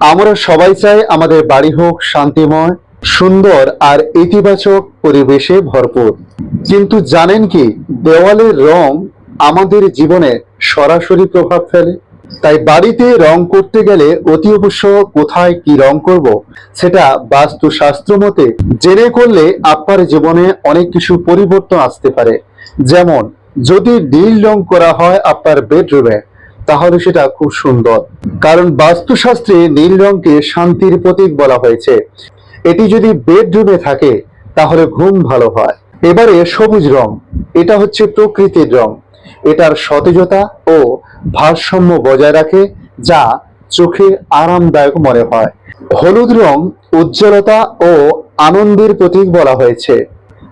আমরা সবাই চাই আমাদের বাড়ি হোক শান্তিময়, সুন্দর আর ইতিবাচক পরিবেশে ভরপুর। কিন্তু জানেন কি, দেওয়ালের রং আমাদের জীবনে সরাসরি প্রভাব ফেলে? তাই বাড়িতে রং করতে গেলে অতি অবশ্য কোথায় কি রং করব, সেটা বাস্তুশাস্ত্র মতে জেনে করলে আপনার জীবনে অনেক কিছু পরিবর্তন আসতে পারে। যেমন, যদি নীল রং করা হয় আপনার বেডরুমে তাহলে সেটা খুব সুন্দর। কারণ বাস্তুশাস্ত্রে নীল রংকে শান্তির প্রতীক বলা হয়েছে। এটি যদি বেডরুমে থাকে, তাহলে ঘুম ভালো হয়। এবারে সবুজ রং। এটা হচ্ছে প্রকৃতির রং। এটার সতেজতা ও ভারসাম্য বজায় রাখে, যা চোখে আরামদায়ক মনে হয়। হলুদ রং উজ্জ্বলতা ও আনন্দের প্রতীক বলা হয়েছে।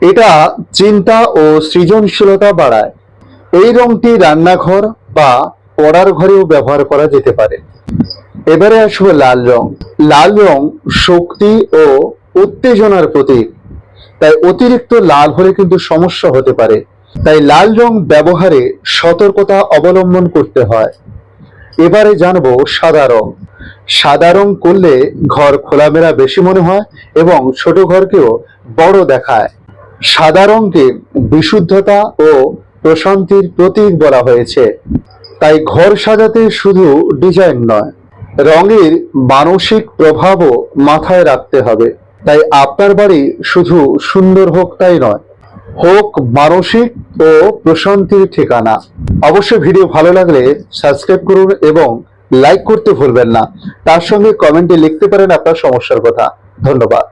এটা চিন্তা ও সৃজনশীলতা বাড়ায়। এই রংটি রান্নাঘর বা পড়ার ঘরেও ব্যবহার করা যেতে পারে। এবারে আসবে লাল রং। লাল রং শক্তি ও উত্তেজনার প্রতীক। তাই অতিরিক্ত লাল হলে কিন্তু সমস্যা হতে পারে। তাই লাল রং ব্যবহারে সতর্কতা অবলম্বন করতে হয়। এবারে জানব সাদা রং। সাদা রং করলে ঘর খোলামেলা বেশি মনে হয় এবং ছোট ঘরকেও বড় দেখায়। সাদা রংকে বিশুদ্ধতা ও প্রশান্তির প্রতীক বলা হয়েছে। তাই ঘর সাজাতে শুধু ডিজাইন নয়, রঙের মানসিক প্রভাবও মাথায় রাখতে হবে। তাই আপনার বাড়ি শুধু সুন্দর হোক তাই নয়, হোক মানসিক ও প্রশান্তির ঠিকানা। অবশ্যই ভিডিও ভালো লাগলে সাবস্ক্রাইব করুন এবং লাইক করতে ভুলবেন না। তার সঙ্গে কমেন্টে লিখতে পারেন আপনার সমস্যার কথা। ধন্যবাদ।